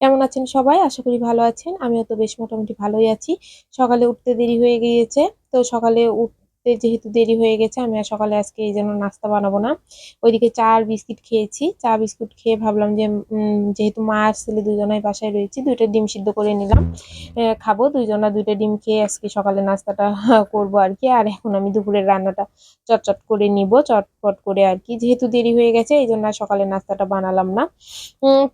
কেমন আছেন সবাই? আশা করি ভালো আছেন। আমিও তো বেশ মোটামুটি ভালোই আছি। সকালে উঠতে দেরি হয়ে গিয়েছে। তো সকালে উঠতে যেহেতু দেরি হয়ে গেছে আমি আর সকালে আজকে এই জন্য নাস্তা বানাবো না। ওইদিকে চা আর বিস্কিট খেয়েছি। চা বিস্কুট খেয়ে ভাবলাম যে যেহেতু মা আর ছেলে দুজনাই বাসায় রয়েছি দুইটা ডিম সিদ্ধ করে নিলাম। খাব দুইজনা দুইটা ডিম খেয়ে আজকে সকালে নাস্তাটা করব আরকি। আর এখন আমি দুপুরের রান্নাটা চটচট করে নিব চটপট করে আর কি যেহেতু দেরি হয়ে গেছে এইজন্য আর সকালের নাস্তাটা বানালাম না।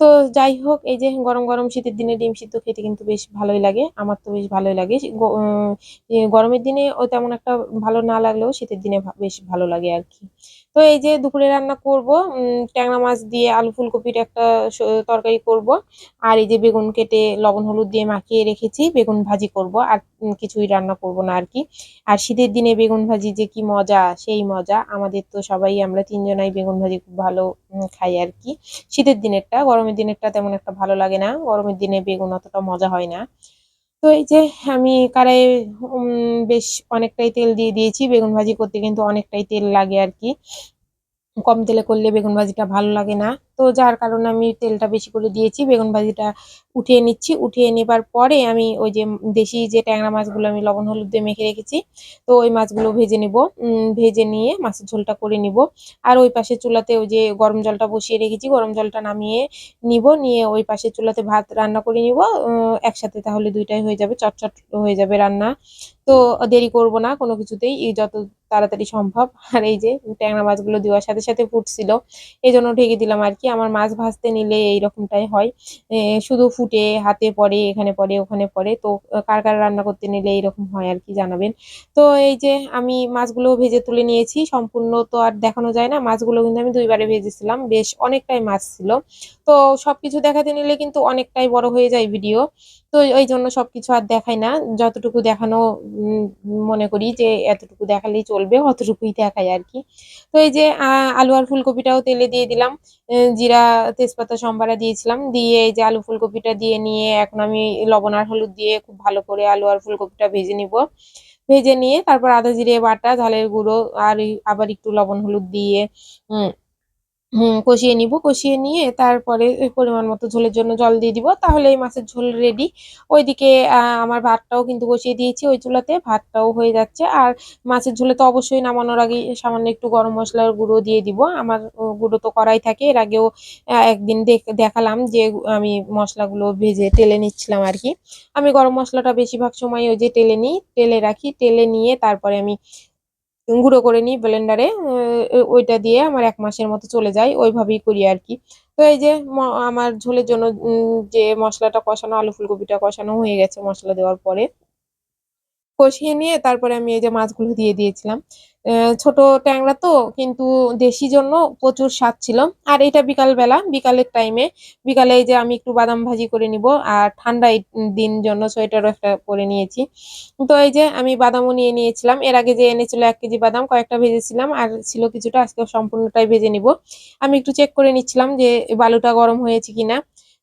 তো যাই হোক এই যে গরম, গরম শীতের দিনে ডিম সিদ্ধ খেতে কিন্তু বেশ ভালোই লাগে। আমার তো বেশ ভালোই লাগে। গরমের দিনে ও তেমন একটা ভালো না লাগলেও শীতের দিনে বেশ ভালো লাগে আর কি তো এই যে দুপুরে রান্না করব ট্যাংরা মাছ দিয়ে আলু ফুলকপির একটা তরকারি করব। আর এই যে বেগুন কেটে লবণ হলুদ দিয়ে মাখিয়ে রেখেছি। বেগুন ভাজি করব। আর কিছুই রান্না করব না আর কি আর শীতের দিনে বেগুন ভাজি যে কি মজা, সেই মজা। আমাদের তো সবাই আমরা তিনজনাই বেগুন ভাজি খুব ভালো খাই আর কি শীতের দিনেরটা, গরমের দিনেরটা তেমন একটা ভালো লাগে না। গরমের দিনে বেগুন অতটা মজা হয় না। তো এই যে আমি কারাই বেশ অনেকটাই তেল দিয়ে দিয়েছি। বেগুন ভাজি করতে কিন্তু অনেকটাই তেল লাগে আর কি কম তেলে করলে বেগুন ভাজিটা ভালো লাগে না। তো যার কারণে আমি তেলটা বেশি করে দিয়েছি। বেগুন ভাজিটা উঠিয়ে নিচ্ছি। উঠিয়ে নেবার পরে আমি ওই যে দেশি যে ট্যাংরা মাছগুলো আমি লবণ হলুদ দিয়ে মেখে রেখেছি, তো ওই মাছগুলো ভেজে নিবো। ভেজে নিয়ে মাছের ঝোলটা করে নিব আর ওই পাশের চুলাতে ওই যে গরম জলটা বসিয়ে রেখেছি, গরম জলটা নামিয়ে নিবো। নিয়ে ওই পাশের চুলাতে ভাত রান্না করে নিবো। একসাথে তাহলে দুইটাই হয়ে যাবে। চটচট হয়ে যাবে রান্না। তো দেরি করব না কোনো কিছুতেই। যত তাড়াতাড়ি সম্ভব। আর এই যে ট্যাংরা মাছগুলো দেওয়ার সাথে, সাথে ফুটছিল। এই জন্য ঢেকে দিলাম আরকি। আমার মাছ ভাজতে নিলে এই রকমটাই হয়। শুধু ফুটে, হাতে পড়ে, এখানে পড়ে, ওখানে পড়ে। তো কার, কার রান্না করতে নিলে এইরকম হয় আর কি জানাবেন। তো এই যে আমি মাছগুলো ভেজে তুলে নিয়েছি। সম্পূর্ণ তো আর দেখানো যায় না। মাছগুলো কিন্তু আমি দুইবারে ভেজেছিলাম। বেশ অনেকটাই মাছ ছিল। তো সবকিছু দেখাতে নিলে কিন্তু অনেকটাই বড় হয়ে যায় ভিডিও। তো এইজন্য সবকিছু আর দেখাই না। যতটুকু দেখানো মনে করি যে এতটুকু দেখালেই চলবে, অতটুকুই দেখাই আর কি তো এই যে আলু আর ফুলকপিটাও তেলে দিয়ে দিলাম। জিরা, তেজপাতা, সম্বারা দিয়েছিলাম। দিয়ে এই যে আলু ফুলকপিটা দিয়ে নিয়ে এখন আমি লবণ আর হলুদ দিয়ে খুব ভালো করে আলু আর ফুলকপিটা ভেজে নিবো। ভেজে নিয়ে তারপর আদা জিরে বাটা, ঝালের গুঁড়ো আর আবার একটু লবণ হলুদ দিয়ে হুম, কষিয়ে নিবো। কষিয়ে নিয়ে তারপরে পরিমাণ মতো ঝোলের জন্য জল দিয়ে দিব। তাহলে এই মাছের ঝোল রেডি। ওইদিকে আমার ভাতটাও কিন্তু বসিয়ে দিয়েছি ওই চুলাতে। ভাতটাও হয়ে যাচ্ছে। আর মাছের ঝোলে তো অবশ্যই নামানোর আগেই সামান্য একটু গরম মশলার গুঁড়ো দিয়ে দিব। আমার গুঁড়ো তো করাই থাকে। এর আগেও একদিন দেখ দেখালাম যে আমি মশলাগুলো ভেজে টেলে নিচ্ছিলাম আর কি আমি গরম মশলাটা বেশিরভাগ সময় ওই যে টেলে নিই। টেলে রাখি। টেলে নিয়ে তারপরে আমি গুঁড়ো করে নিই ব্লেন্ডারে। ওইটা দিয়ে আমার এক মাসের মতো চলে যায়। ওইভাবেই করি আর কি তো এই যে আমার ঝোলের জন্য যে মশলাটা কষানো, আলু ফুলকপিটা কষানো হয়ে গেছে মশলা দেওয়ার পরে। কষিয়ে নিয়ে তারপরে আমি এই যে মাছগুলো দিয়ে দিয়েছিলাম। ছোট ট্যাংরা তো কিন্তু দেশি জন্য প্রচুর স্বাদ ছিল। আর এটা বিকালবেলা, বিকালের টাইমে। বিকালে যে আমি একটু বাদাম ভাজি করে নিব আর ঠান্ডা দিন জন্য সোয়েটারও একটা পরে নিয়েছি। তো এই যে আমি বাদামও নিয়ে নিয়েছিলাম। এর আগে যে এনেছিল এক কেজি বাদাম কয়েকটা ভেজেছিলাম। আর ছিল কিছুটা আজকে সম্পূর্ণটাই ভেজে নিব আমি একটু চেক করে নিচ্ছিলাম যে বালুটা গরম হয়েছে কিনা।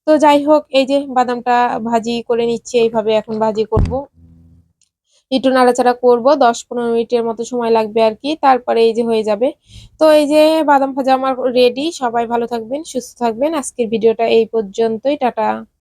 তো যাই হোক এই যে বাদামটা ভাজি করে নিচ্ছি এইভাবে এখন ভাজি করব। একটু নাড়াচাড়া করব। দশ পনেরো মিনিটের মতো সময় লাগবে আর কি তারপরে এই যে হয়ে যাবে। তো এই যে বাদাম ভাজা আমার রেডি। সবাই ভালো থাকবেন, সুস্থ থাকবেন। আজকের ভিডিওটা এই পর্যন্তই। টাটা।